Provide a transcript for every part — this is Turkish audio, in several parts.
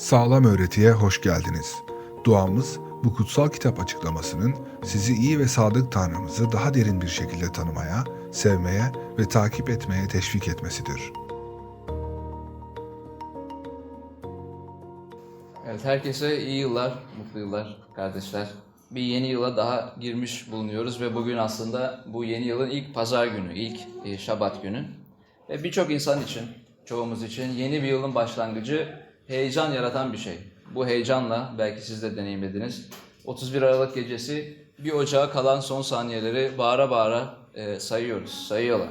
Sağlam öğretiye hoş geldiniz. Duamız bu kutsal kitap açıklamasının sizi iyi ve sadık Tanrımızı daha derin bir şekilde tanımaya, sevmeye ve takip etmeye teşvik etmesidir. Evet, herkese iyi yıllar, mutlu yıllar kardeşler. Bir yeni yıla daha girmiş bulunuyoruz ve bugün aslında bu yeni yılın ilk pazar günü, ilk e, şabat günü. Ve birçok insan için, çoğumuz için yeni bir yılın başlangıcı heyecan yaratan bir şey. Bu heyecanla, belki siz de deneyimlediniz, 31 Aralık gecesi bir ocağa kalan son saniyeleri bağıra bağıra e, sayıyoruz, sayıyorlar.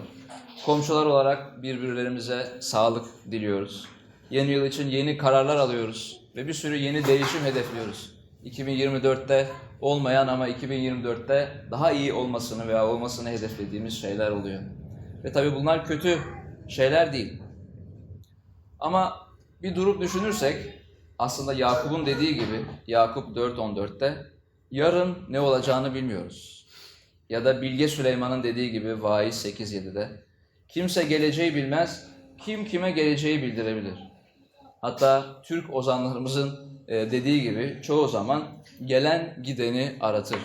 Komşular olarak birbirlerimize sağlık diliyoruz. Yeni yıl için yeni kararlar alıyoruz ve bir sürü yeni değişim hedefliyoruz. 2024'te olmayan ama 2024'te daha iyi olmasını veya olmasını hedeflediğimiz şeyler oluyor. Ve tabii bunlar kötü şeyler değil. Ama bir durup düşünürsek aslında Yakup'un dediği gibi Yakup 4.14'te yarın ne olacağını bilmiyoruz. Ya da Bilge Süleyman'ın dediği gibi Vaiz 8.7'de kimse geleceği bilmez, kim kime geleceği bildirebilir. Hatta Türk ozanlarımızın e, dediği gibi çoğu zaman gelen gideni aratır.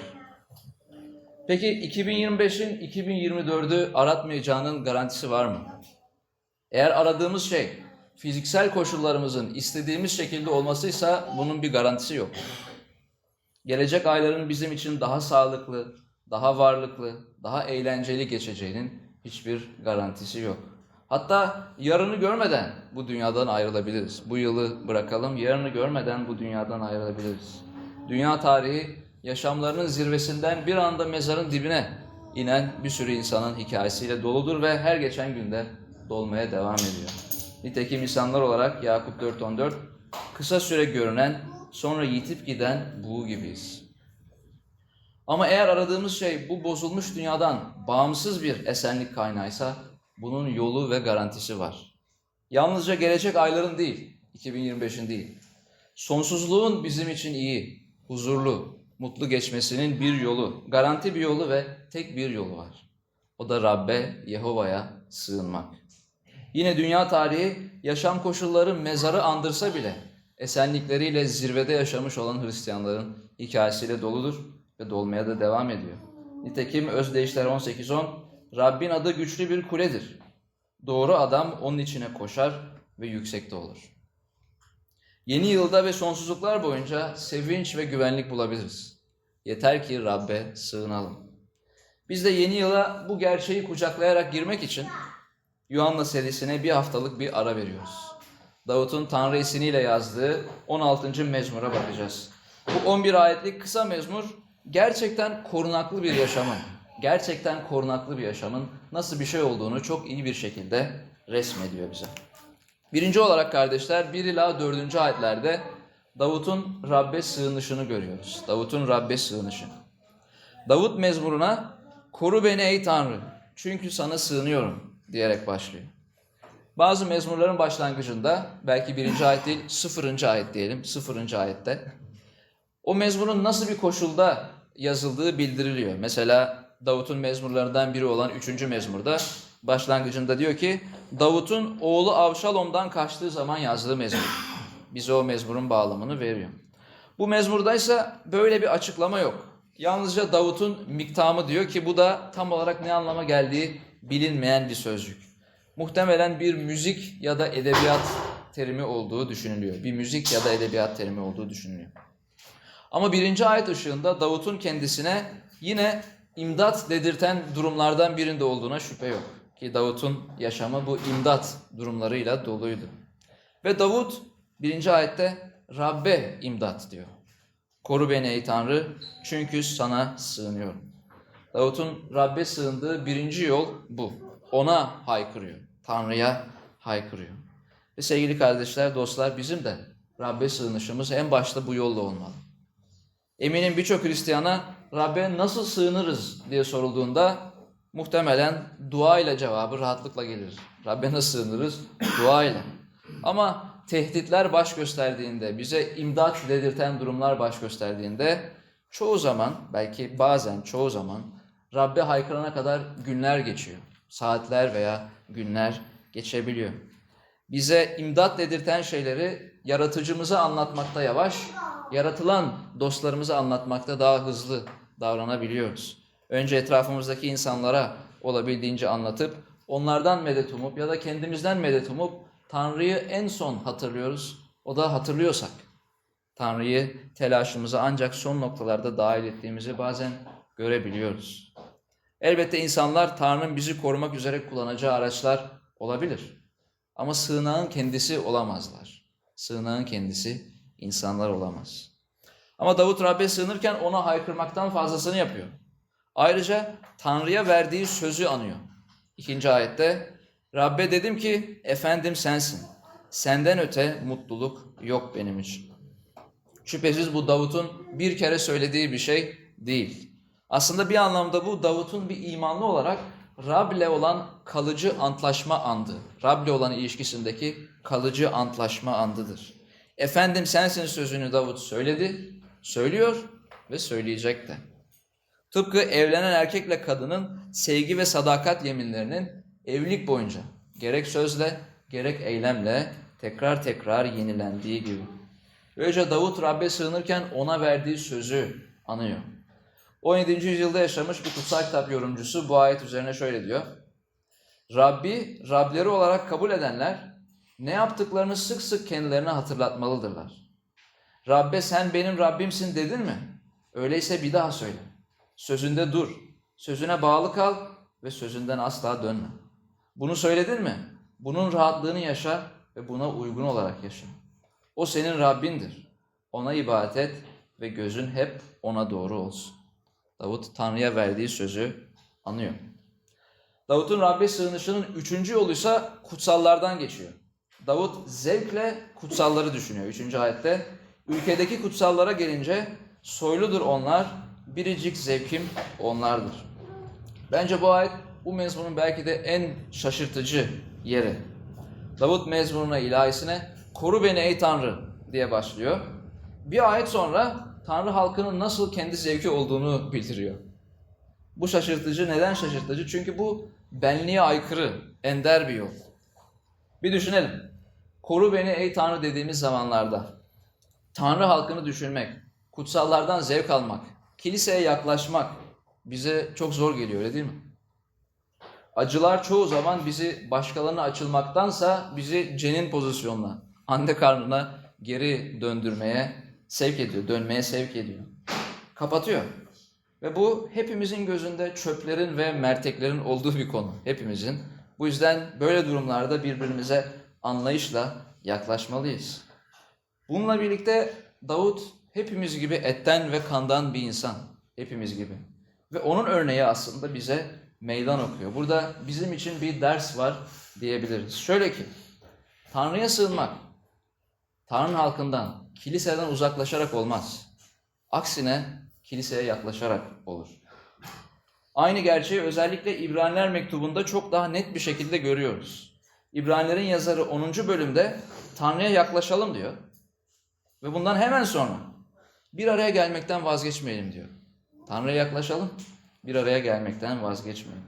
Peki 2025'in 2024'ü aratmayacağının garantisi var mı? Eğer aradığımız şey fiziksel koşullarımızın istediğimiz şekilde olmasıysa bunun bir garantisi yok. Gelecek ayların bizim için daha sağlıklı, daha varlıklı, daha eğlenceli geçeceğinin hiçbir garantisi yok. Hatta yarını görmeden bu dünyadan ayrılabiliriz. Bu yılı bırakalım, yarını görmeden bu dünyadan ayrılabiliriz. Dünya tarihi yaşamlarının zirvesinden bir anda mezarın dibine inen bir sürü insanın hikayesiyle doludur ve her geçen günde dolmaya devam ediyor. Nitekim insanlar olarak Yakup 4.14 kısa süre görünen sonra yitip giden buğu gibiyiz. Ama eğer aradığımız şey bu bozulmuş dünyadan bağımsız bir esenlik kaynağıysa bunun yolu ve garantisi var. Yalnızca gelecek ayların değil, 2025'in değil. Sonsuzluğun bizim için iyi, huzurlu, mutlu geçmesinin bir yolu, garanti bir yolu ve tek bir yolu var. O da Rabbe, Yehova'ya sığınmak. Yine dünya tarihi yaşam koşulları mezarı andırsa bile esenlikleriyle zirvede yaşamış olan Hristiyanların hikayesiyle doludur ve dolmaya da devam ediyor. Nitekim Özdeyişler 18.10 Rabbin adı güçlü bir kuledir. Doğru adam onun içine koşar ve yüksekte olur. Yeni yılda ve sonsuzluklar boyunca sevinç ve güvenlik bulabiliriz. Yeter ki Rabbe sığınalım. Biz de yeni yıla bu gerçeği kucaklayarak girmek için Yuhanna serisine bir haftalık bir ara veriyoruz. Davut'un Tanrı isiniyle yazdığı 16. mezmura bakacağız. Bu 11 ayetlik kısa mezmur gerçekten korunaklı bir yaşamın, gerçekten korunaklı bir yaşamın nasıl bir şey olduğunu çok iyi bir şekilde resmediyor bize. Birinci olarak kardeşler 1 ila 4. ayetlerde Davut'un Rabbe sığınışını görüyoruz. Davut'un Rabbe sığınışı. Davut mezmuruna koru beni ey Tanrı çünkü sana sığınıyorum diyerek başlıyor. Bazı mezmurların başlangıcında belki birinci ayet değil sıfırıncı ayet diyelim sıfırıncı ayette o mezmurun nasıl bir koşulda yazıldığı bildiriliyor. Mesela Davut'un mezmurlarından biri olan 3. mezmurda başlangıcında diyor ki Davut'un oğlu Avşalom'dan kaçtığı zaman yazdığı mezmur. Bize o mezmurun bağlamını veriyor. Bu mezmurdaysa böyle bir açıklama yok. Yalnızca Davut'un miktamı diyor ki bu da tam olarak ne anlama geldiği bilinmeyen bir sözcük. Muhtemelen bir müzik ya da edebiyat terimi olduğu düşünülüyor. Bir müzik ya da edebiyat terimi olduğu düşünülüyor. Ama birinci ayet ışığında Davut'un kendisine yine imdat dedirten durumlardan birinde olduğuna şüphe yok. Ki Davut'un yaşamı bu imdat durumlarıyla doluydu. Ve Davut birinci ayette Rabbe imdat diyor. Koru beni ey Tanrı çünkü sana sığınıyorum. Davut'un Rabbe sığındığı birinci yol bu. Ona haykırıyor. Tanrı'ya haykırıyor. Ve sevgili kardeşler, dostlar bizim de Rabbe sığınışımız en başta bu yolla olmalı. Eminim birçok Hristiyana Rabbe nasıl sığınırız diye sorulduğunda muhtemelen dua ile cevabı rahatlıkla gelir. Rabbe nasıl sığınırız? Dua ile. Ama tehditler baş gösterdiğinde, bize imdat dedirten durumlar baş gösterdiğinde çoğu zaman, belki bazen çoğu zaman Rabbe haykırana kadar günler geçiyor. Saatler veya günler geçebiliyor. bize imdat dedirten şeyleri yaratıcımıza anlatmakta yavaş, yaratılan dostlarımıza anlatmakta daha hızlı davranabiliyoruz. Önce etrafımızdaki insanlara olabildiğince anlatıp onlardan medet umup ya da kendimizden medet umup Tanrı'yı en son hatırlıyoruz. O da hatırlıyorsak. Tanrı'yı telaşımıza ancak son noktalarda dahil ettiğimizi bazen görebiliyoruz. Elbette insanlar Tanrı'nın bizi korumak üzere kullanacağı araçlar olabilir. Ama sığınağın kendisi olamazlar. Sığınağın kendisi insanlar olamaz. Ama Davut Rabbe sığınırken ona haykırmaktan fazlasını yapıyor. Ayrıca Tanrı'ya verdiği sözü anıyor. İkinci ayette Rabbe dedim ki efendim sensin. Senden öte mutluluk yok benim için. Şüphesiz bu Davut'un bir kere söylediği bir şey değil. Aslında bir anlamda bu Davut'un bir imanlı olarak Rab'le olan kalıcı antlaşma andı. Rab'le olan ilişkisindeki kalıcı antlaşma andıdır. Efendim sensin sözünü Davut söyledi, söylüyor ve söyleyecek de. Tıpkı evlenen erkekle kadının sevgi ve sadakat yeminlerinin evlilik boyunca gerek sözle gerek eylemle tekrar tekrar yenilendiği gibi. Böylece Davut Rabbe sığınırken ona verdiği sözü anıyor. 17. yüzyılda yaşamış bir kutsal kitap yorumcusu bu ayet üzerine şöyle diyor. Rabbi, Rableri olarak kabul edenler ne yaptıklarını sık sık kendilerine hatırlatmalıdırlar. Rabbe sen benim Rabbimsin dedin mi? Öyleyse bir daha söyle. Sözünde dur, sözüne bağlı kal ve sözünden asla dönme. Bunu söyledin mi? Bunun rahatlığını yaşa ve buna uygun olarak yaşa. O senin Rabbindir. Ona ibadet et ve gözün hep ona doğru olsun. Davut Tanrı'ya verdiği sözü anıyor. Davut'un Rabbe sığınışının üçüncü yoluysa kutsallardan geçiyor. Davut zevkle kutsalları düşünüyor. Üçüncü ayette ülkedeki kutsallara gelince soyludur onlar, biricik zevkim onlardır. Bence bu ayet bu mezmunun belki de en şaşırtıcı yeri. Davut mezmununa ilahisine koru beni ey Tanrı diye başlıyor. Bir ayet sonra Tanrı halkının nasıl kendi zevki olduğunu bildiriyor. Bu şaşırtıcı. Neden şaşırtıcı? Çünkü bu benliğe aykırı, ender bir yol. Bir düşünelim. Koru beni ey Tanrı dediğimiz zamanlarda Tanrı halkını düşünmek, kutsallardan zevk almak, kiliseye yaklaşmak bize çok zor geliyor öyle değil mi? Acılar çoğu zaman bizi başkalarına açılmaktansa bizi cenin pozisyonuna, anne karnına geri döndürmeye sevk ediyor, dönmeye sevk ediyor. Kapatıyor. Ve bu hepimizin gözünde çöplerin ve merteklerin olduğu bir konu. Hepimizin. Bu yüzden böyle durumlarda birbirimize anlayışla yaklaşmalıyız. Bununla birlikte Davut hepimiz gibi etten ve kandan bir insan. Hepimiz gibi. Ve onun örneği aslında bize meydan okuyor. Burada bizim için bir ders var diyebiliriz. Şöyle ki, Tanrı'ya sığınmak, Tanrı'nın halkından, kiliseden uzaklaşarak olmaz. Aksine kiliseye yaklaşarak olur. Aynı gerçeği özellikle İbraniler mektubunda çok daha net bir şekilde görüyoruz. İbranilerin yazarı 10. bölümde Tanrı'ya yaklaşalım diyor. Ve bundan hemen sonra bir araya gelmekten vazgeçmeyelim diyor. Tanrı'ya yaklaşalım, bir araya gelmekten vazgeçmeyelim.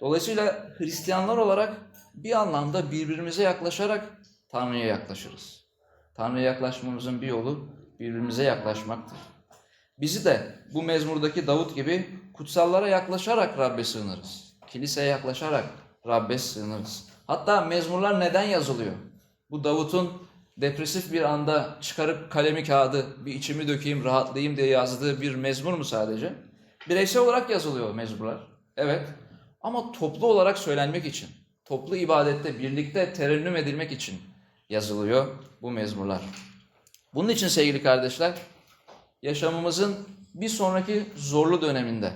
Dolayısıyla Hristiyanlar olarak bir anlamda birbirimize yaklaşarak Tanrı'ya yaklaşırız. Tanrı'ya yaklaşmamızın bir yolu birbirimize yaklaşmaktır. Bizi de bu mezmurdaki Davut gibi kutsallara yaklaşarak Rabbe sığınırız. Kiliseye yaklaşarak Rabbe sığınırız. Hatta mezmurlar neden yazılıyor? Bu Davut'un depresif bir anda çıkarıp kalemi kağıdı bir içimi dökeyim rahatlayayım diye yazdığı bir mezmur mu sadece? Bireysel olarak yazılıyor mezmurlar. Evet. Ama toplu olarak söylenmek için, toplu ibadette birlikte terennüm edilmek için yazılıyor bu mezmurlar. Bunun için sevgili kardeşler, yaşamımızın bir sonraki zorlu döneminde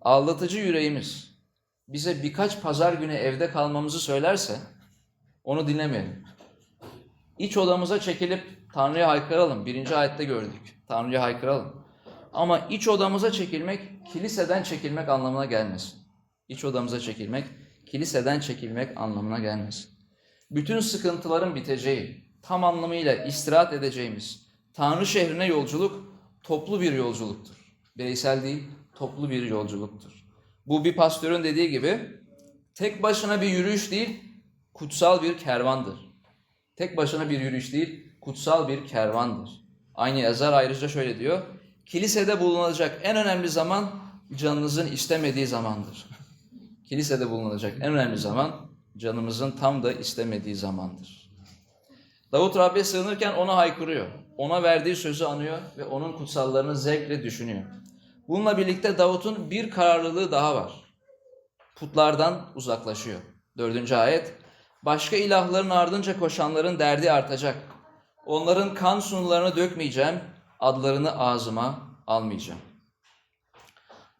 aldatıcı yüreğimiz bize birkaç pazar günü evde kalmamızı söylerse onu dinlemeyelim. İç odamıza çekilip Tanrı'ya haykıralım. Birinci ayette gördük. Tanrı'ya haykıralım. Ama iç odamıza çekilmek, kiliseden çekilmek anlamına gelmesin. İç odamıza çekilmek, kiliseden çekilmek anlamına gelmesin. Bütün sıkıntıların biteceği, tam anlamıyla istirahat edeceğimiz Tanrı şehrine yolculuk toplu bir yolculuktur. Bireysel değil, toplu bir yolculuktur. Bu bir pastörün dediği gibi tek başına bir yürüyüş değil, kutsal bir kervandır. Tek başına bir yürüyüş değil, kutsal bir kervandır. Aynı yazar ayrıca şöyle diyor. Kilisede bulunacak en önemli zaman canınızın istemediği zamandır. Kilisede bulunacak en önemli zaman canımızın tam da istemediği zamandır. Davut Rab'be sığınırken ona haykırıyor. Ona verdiği sözü anıyor ve onun kutsallarını zevkle düşünüyor. Bununla birlikte Davut'un bir kararlılığı daha var. Putlardan uzaklaşıyor. Dördüncü ayet. Başka ilahların ardınca koşanların derdi artacak. Onların kan sunularını dökmeyeceğim, adlarını ağzıma almayacağım.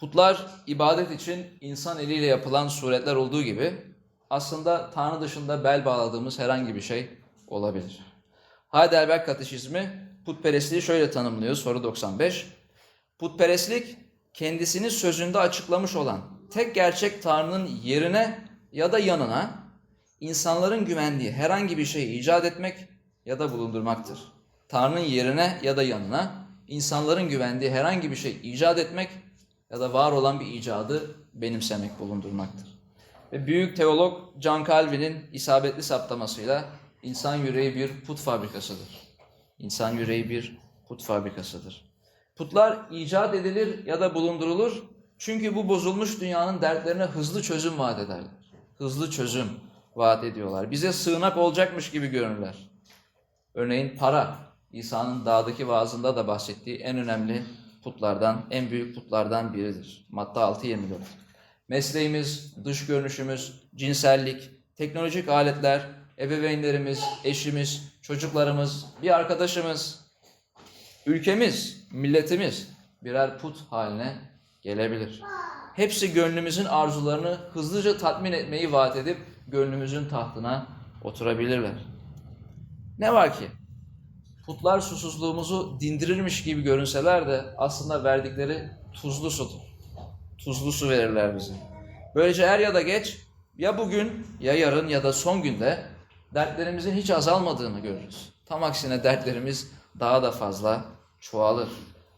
Putlar ibadet için insan eliyle yapılan suretler olduğu gibi aslında Tanrı dışında bel bağladığımız herhangi bir şey olabilir. Heidelberg Kateşizmi putperestliği şöyle tanımlıyor soru 95. Putperestlik kendisini sözünde açıklamış olan tek gerçek Tanrı'nın yerine ya da yanına insanların güvendiği herhangi bir şeyi icat etmek ya da bulundurmaktır. Tanrı'nın yerine ya da yanına insanların güvendiği herhangi bir şey icat etmek ya da var olan bir icadı benimsemek, bulundurmaktır. Ve büyük teolog John Calvin'in isabetli saptamasıyla insan yüreği bir put fabrikasıdır. İnsan yüreği bir put fabrikasıdır. Putlar icat edilir ya da bulundurulur çünkü bu bozulmuş dünyanın dertlerine hızlı çözüm vaat ederler. Hızlı çözüm vaat ediyorlar. Bize sığınak olacakmış gibi görünürler. Örneğin para, İsa'nın dağdaki vaazında da bahsettiği en önemli putlardan, en büyük putlardan biridir. Matta 6.24. Mesleğimiz, dış görünüşümüz, cinsellik, teknolojik aletler, ebeveynlerimiz, eşimiz, çocuklarımız, bir arkadaşımız, ülkemiz, milletimiz birer put haline gelebilir. Hepsi gönlümüzün arzularını hızlıca tatmin etmeyi vaat edip gönlümüzün tahtına oturabilirler. Ne var ki? Putlar susuzluğumuzu dindirirmiş gibi görünseler de aslında verdikleri tuzlu sudur. Tuzlu su verirler bize. Böylece er ya da geç ya bugün ya yarın ya da son günde dertlerimizin hiç azalmadığını görürüz. Tam aksine dertlerimiz daha da fazla çoğalır.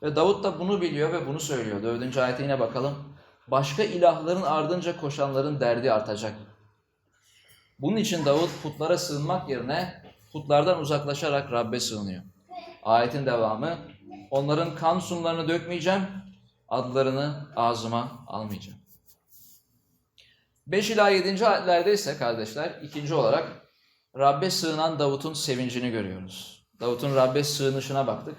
Ve Davut da bunu biliyor ve bunu söylüyor. Dördüncü ayete yine bakalım. Başka ilahların ardınca koşanların derdi artacak. Bunun için Davut putlara sığınmak yerine putlardan uzaklaşarak Rabbe sığınıyor. Ayetin devamı, onların kan sumlarını dökmeyeceğim, adlarını ağzıma almayacağım. 5 ila 7. ayetlerde ise kardeşler ikinci olarak Rabbe sığınan Davut'un sevincini görüyoruz. Davut'un Rabbe sığınışına baktık.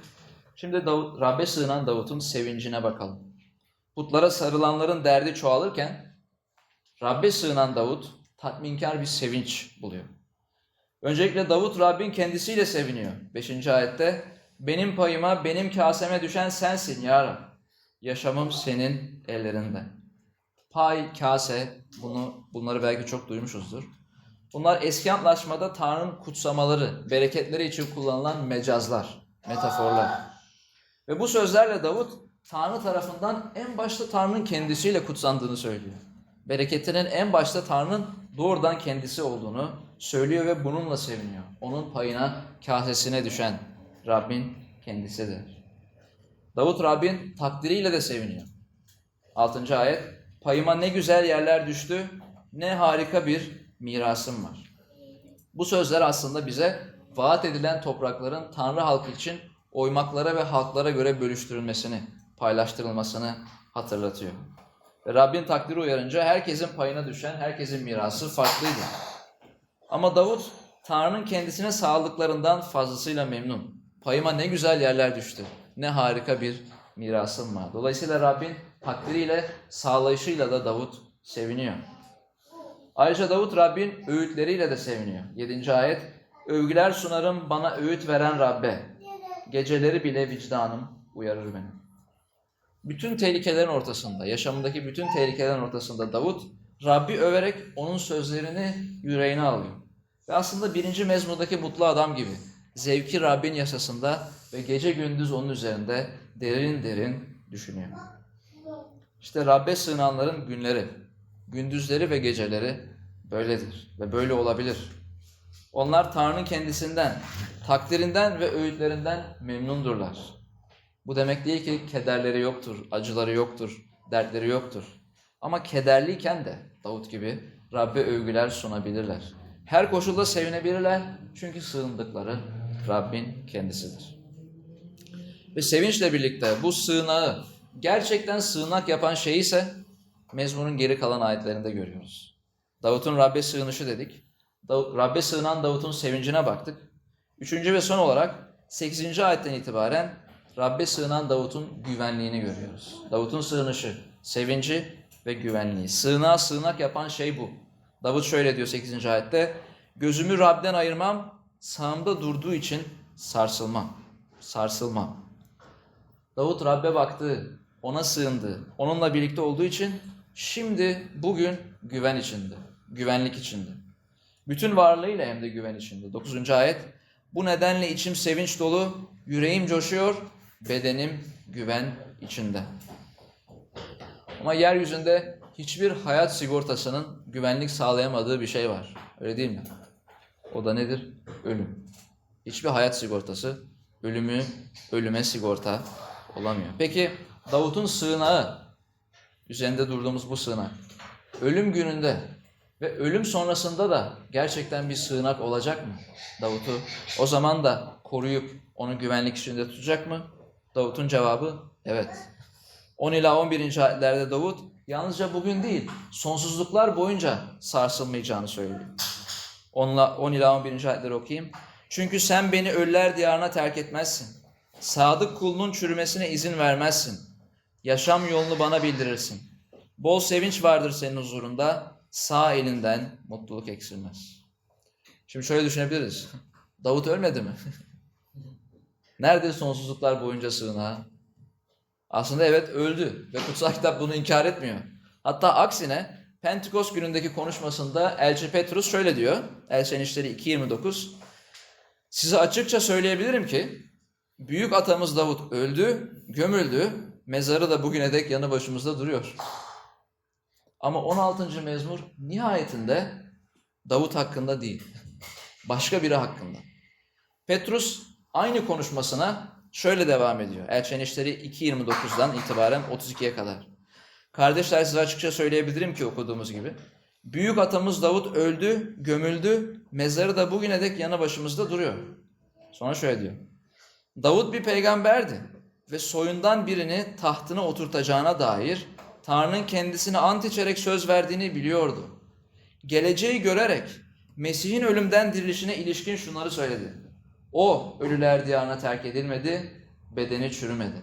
Şimdi Davut, Rabbe sığınan Davut'un sevincine bakalım. Putlara sarılanların derdi çoğalırken Rabbe sığınan Davut tatminkar bir sevinç buluyor. Öncelikle Davut Rabbin kendisiyle seviniyor. 5. ayette benim payıma, benim kaseme düşen sensin ya Rab. Yaşamım senin ellerinde. Pay, kase, bunu bunları belki çok duymuşuzdur. Bunlar eski antlaşmada Tanrı'nın kutsamaları, bereketleri için kullanılan mecazlar, metaforlar. Ve bu sözlerle Davut Tanrı tarafından en başta Tanrı'nın kendisiyle kutsandığını söylüyor. Bereketinin en başta Tanrı'nın doğrudan kendisi olduğunu söylüyor ve bununla seviniyor. Onun payına, kasesine düşen Rabbin kendisidir. Davut Rabbin takdiriyle de seviniyor. 6. ayet Payıma ne güzel yerler düştü, ne harika bir mirasım var. Bu sözler aslında bize vaat edilen toprakların Tanrı halkı için oymaklara ve halklara göre bölüştürülmesini, paylaştırılmasını hatırlatıyor. Ve Rabbin takdiri uyarınca herkesin payına düşen, herkesin mirası farklıydı. Ama Davut Tanrı'nın kendisine sağladıklarından fazlasıyla memnun. Payıma ne güzel yerler düştü. Ne harika bir mirasım var. Dolayısıyla Rabbin takdiriyle, sağlayışıyla da Davut seviniyor. Ayrıca Davut Rabbin öğütleriyle de seviniyor. 7. ayet Övgüler sunarım bana öğüt veren Rabbe. Geceleri bile vicdanım uyarır beni. Bütün tehlikelerin ortasında, yaşamındaki bütün tehlikelerin ortasında Davut Rabbi överek onun sözlerini yüreğine alıyor. Ve aslında birinci mezmudaki mutlu adam gibi zevki Rabbin yasasında ve gece gündüz onun üzerinde derin derin düşünüyor. İşte Rabbe sığınanların günleri, gündüzleri ve geceleri böyledir ve böyle olabilir. Onlar Tanrı'nın kendisinden, takdirinden ve öğütlerinden memnundurlar. Bu demek değil ki kederleri yoktur, acıları yoktur, dertleri yoktur. Ama kederliyken de Davut gibi Rabbe övgüler sunabilirler. Her koşulda sevinebilirler çünkü sığındıkları Rabbin kendisidir. Ve sevinçle birlikte bu sığınağı gerçekten sığınak yapan şey ise mezmunun geri kalan ayetlerinde görüyoruz. Davut'un Rabbe sığınışı dedik. Rabbe sığınan Davut'un sevincine baktık. Üçüncü ve son olarak 8. ayetten itibaren Rabbe sığınan Davut'un güvenliğini görüyoruz. Davut'un sığınışı, sevinci ve güvenliği. Sığınağa sığınak yapan şey bu. Davut şöyle diyor 8. ayette. Gözümü Rab'den ayırmam, sağımda durduğu için sarsılmam. Sarsılmam. Davut Rab'be baktı, ona sığındı. Onunla birlikte olduğu için şimdi bugün güven içinde, güvenlik içinde. Bütün varlığıyla hem de güven içinde. 9. ayet. Bu nedenle içim sevinç dolu, yüreğim coşuyor, bedenim güven içinde. Ama yeryüzünde hiçbir hayat sigortasının güvenlik sağlayamadığı bir şey var. Öyle değil mi? O da nedir? Ölüm. Hiçbir hayat sigortası ölümü ölüme sigorta olamıyor. Peki Davut'un sığınağı, üzerinde durduğumuz bu sığınak, ölüm gününde ve ölüm sonrasında da gerçekten bir sığınak olacak mı Davut'u? O zaman da koruyup onu güvenlik içinde tutacak mı? Davut'un cevabı evet. 10 ila 11. ayetlerde Davut yalnızca bugün değil, sonsuzluklar boyunca sarsılmayacağını söylüyor. 10 ila, 10 ila 11. ayetleri okuyayım. Çünkü sen beni ölüler diyarına terk etmezsin. Sadık kulunun çürümesine izin vermezsin. Yaşam yolunu bana bildirirsin. Bol sevinç vardır senin huzurunda. Sağ elinden mutluluk eksilmez. Şimdi şöyle düşünebiliriz. Davut ölmedi mi? Nerede sonsuzluklar boyunca sığınağı? Aslında evet öldü ve kutsal kitap bunu inkar etmiyor. Hatta aksine Pentekost günündeki konuşmasında Elçi Petrus şöyle diyor. Elçilerin İşleri 2.29 Size açıkça söyleyebilirim ki büyük atamız Davut öldü, gömüldü, mezarı da bugüne dek yanı başımızda duruyor. Ama 16. mezmur nihayetinde Davut hakkında değil, başka biri hakkında. Petrus aynı konuşmasına şöyle devam ediyor. Elçilerin İşleri 2.29'dan itibaren 32'ye kadar. Kardeşler size açıkça söyleyebilirim ki okuduğumuz gibi. Büyük atamız Davut öldü, gömüldü, mezarı da bugüne dek yanı başımızda duruyor. Sonra şöyle diyor. Davut bir peygamberdi ve soyundan birini tahtına oturtacağına dair Tanrı'nın kendisine ant içerek söz verdiğini biliyordu. Geleceği görerek Mesih'in ölümden dirilişine ilişkin şunları söyledi. O ölüler diyarına terk edilmedi, bedeni çürümedi.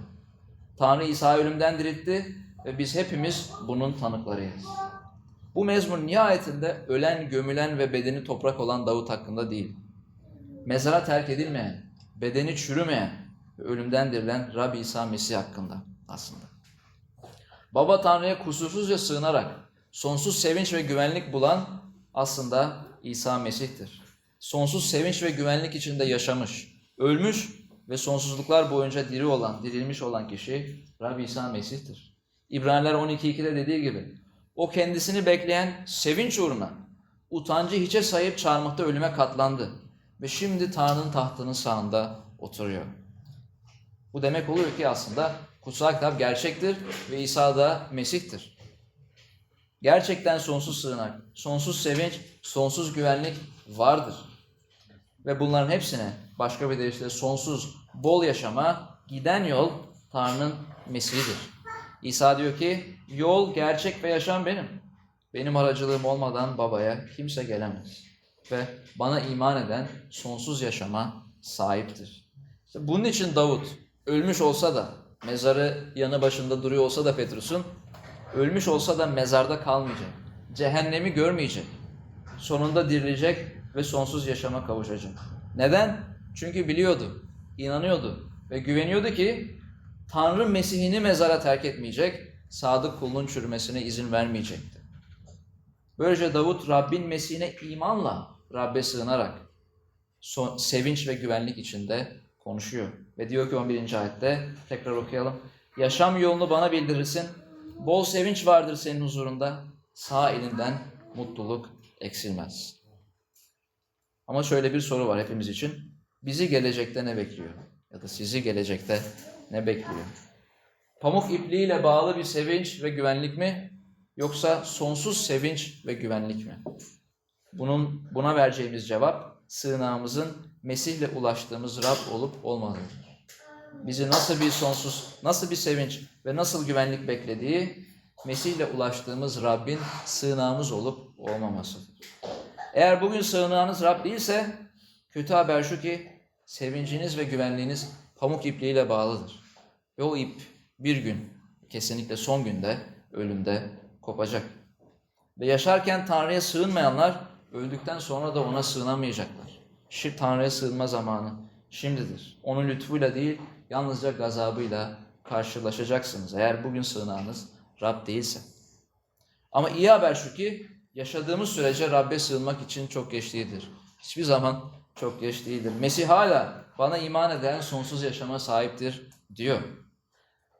Tanrı İsa ölümden diriltti ve biz hepimiz bunun tanıklarıyız. Bu mezmur nihayetinde ölen, gömülen ve bedeni toprak olan Davut hakkında değil. Mezara terk edilmeyen, bedeni çürümeyen ve ölümden dirilen Rabbi İsa Mesih hakkında aslında. Baba Tanrı'ya kusursuzca sığınarak sonsuz sevinç ve güvenlik bulan aslında İsa Mesih'tir. Sonsuz sevinç ve güvenlik içinde yaşamış, ölmüş ve sonsuzluklar boyunca diri olan, dirilmiş olan kişi Rabbi İsa Mesih'tir. İbraniler 12.2'de dediği gibi o kendisini bekleyen sevinç uğruna utancı hiçe sayıp çarmıhta ölüme katlandı ve şimdi Tanrı'nın tahtının sağında oturuyor. Bu demek oluyor ki aslında kutsal kitap gerçektir ve İsa da Mesih'tir. Gerçekten sonsuz sığınak, sonsuz sevinç, sonsuz güvenlik vardır. Ve bunların hepsine başka bir deyişle sonsuz bol yaşama giden yol Tanrı'nın Mesih'idir. İsa diyor ki yol, gerçek ve yaşam benim. Benim aracılığım olmadan babaya kimse gelemez. Ve bana iman eden sonsuz yaşama sahiptir. İşte bunun için Davut ölmüş olsa da mezarı yanı başında duruyor olsa da Petrus'un ölmüş olsa da mezarda kalmayacak. Cehennemi görmeyecek. Sonunda dirilecek ve sonsuz yaşama kavuşacak. Neden? Çünkü biliyordu, inanıyordu ve güveniyordu ki Tanrı Mesih'ini mezara terk etmeyecek, sadık kulunun çürümesine izin vermeyecekti. Böylece Davut Rabbin Mesih'ine imanla Rabbe sığınarak son, sevinç ve güvenlik içinde konuşuyor. Ve diyor ki 11. ayette tekrar okuyalım. Yaşam yolunu bana bildirirsin. Bol sevinç vardır senin huzurunda. Sağ elinden mutluluk eksilmez. Ama şöyle bir soru var hepimiz için. Bizi gelecekte ne bekliyor? Ya da sizi gelecekte ne bekliyor? Pamuk ipliğiyle bağlı bir sevinç ve güvenlik mi? Yoksa sonsuz sevinç ve güvenlik mi? Bunun buna vereceğimiz cevap sığınağımızın Mesih'le ulaştığımız Rab olup olmadığıdır. Bizi nasıl bir sonsuz, nasıl bir sevinç ve nasıl güvenlik beklediği Mesih'le ulaştığımız Rabbin sığınağımız olup olmamasıdır. Eğer bugün sığınağınız Rab değilse kötü haber şu ki sevinciniz ve güvenliğiniz pamuk ipliğiyle bağlıdır. Ve o ip bir gün, kesinlikle son günde, ölümde kopacak. Ve yaşarken Tanrı'ya sığınmayanlar öldükten sonra da ona sığınamayacaklar. Şimdi Tanrı'ya sığınma zamanı şimdidir. Onun lütfuyla değil, yalnızca gazabıyla karşılaşacaksınız. Eğer bugün sığınağınız Rab değilse. Ama iyi haber şu ki yaşadığımız sürece Rab'be sığınmak için çok geç değildir. Hiçbir zaman çok geç değildir. Mesih hala bana iman eden sonsuz yaşama sahiptir diyor.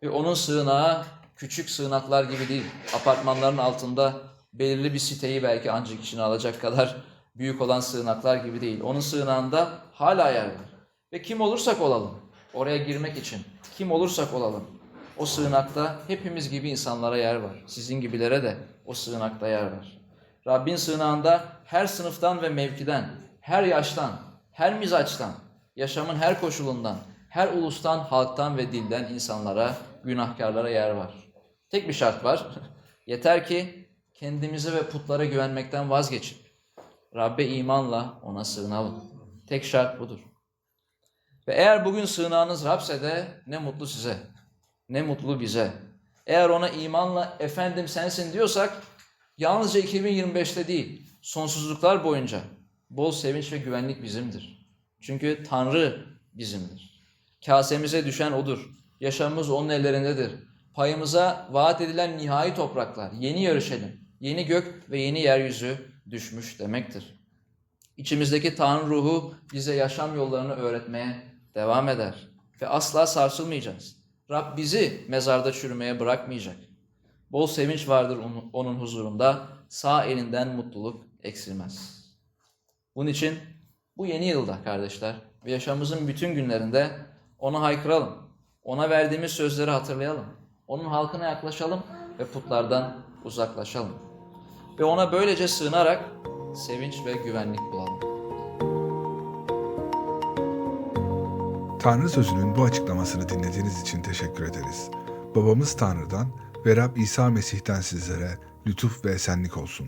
Ve onun sığınağı küçük sığınaklar gibi değil. Apartmanların altında belirli bir siteyi belki ancak içine alacak kadar büyük olan sığınaklar gibi değil. Onun sığınağında hala yer var. Ve kim olursak olalım oraya girmek için kim olursak olalım o sığınakta hepimiz gibi insanlara yer var. Sizin gibilere de o sığınakta yer var. Rabbin sığınağında her sınıftan ve mevkiden, her yaştan, her mizaçtan, yaşamın her koşulundan, her ulustan, halktan ve dilden insanlara, günahkarlara yer var. Tek bir şart var. Yeter ki kendimize ve putlara güvenmekten vazgeçin. Rabbe imanla ona sığınalım. Tek şart budur. Ve eğer bugün sığınağınız Rabse de ne mutlu size. Ne mutlu bize. Eğer ona imanla efendim sensin diyorsak yalnızca 2025'te değil sonsuzluklar boyunca bol sevinç ve güvenlik bizimdir. Çünkü Tanrı bizimdir. Kasemize düşen odur. Yaşamımız onun ellerindedir. Payımıza vaat edilen nihai topraklar, yeni Yarışelim, yeni gök ve yeni yeryüzü düşmüş demektir. İçimizdeki Tanrı ruhu bize yaşam yollarını öğretmeye devam eder ve asla sarsılmayacağız. Rab bizi mezarda çürümeye bırakmayacak. Bol sevinç vardır onun, huzurunda, sağ elinden mutluluk eksilmez. Bunun için bu yeni yılda kardeşler ve yaşamımızın bütün günlerinde ona haykıralım. Ona verdiğimiz sözleri hatırlayalım. Onun halkına yaklaşalım ve putlardan uzaklaşalım. Ve ona böylece sığınarak sevinç ve güvenlik bulalım. Tanrı sözünün bu açıklamasını dinlediğiniz için teşekkür ederiz. Babamız Tanrı'dan ve Rab İsa Mesih'ten sizlere lütuf ve esenlik olsun.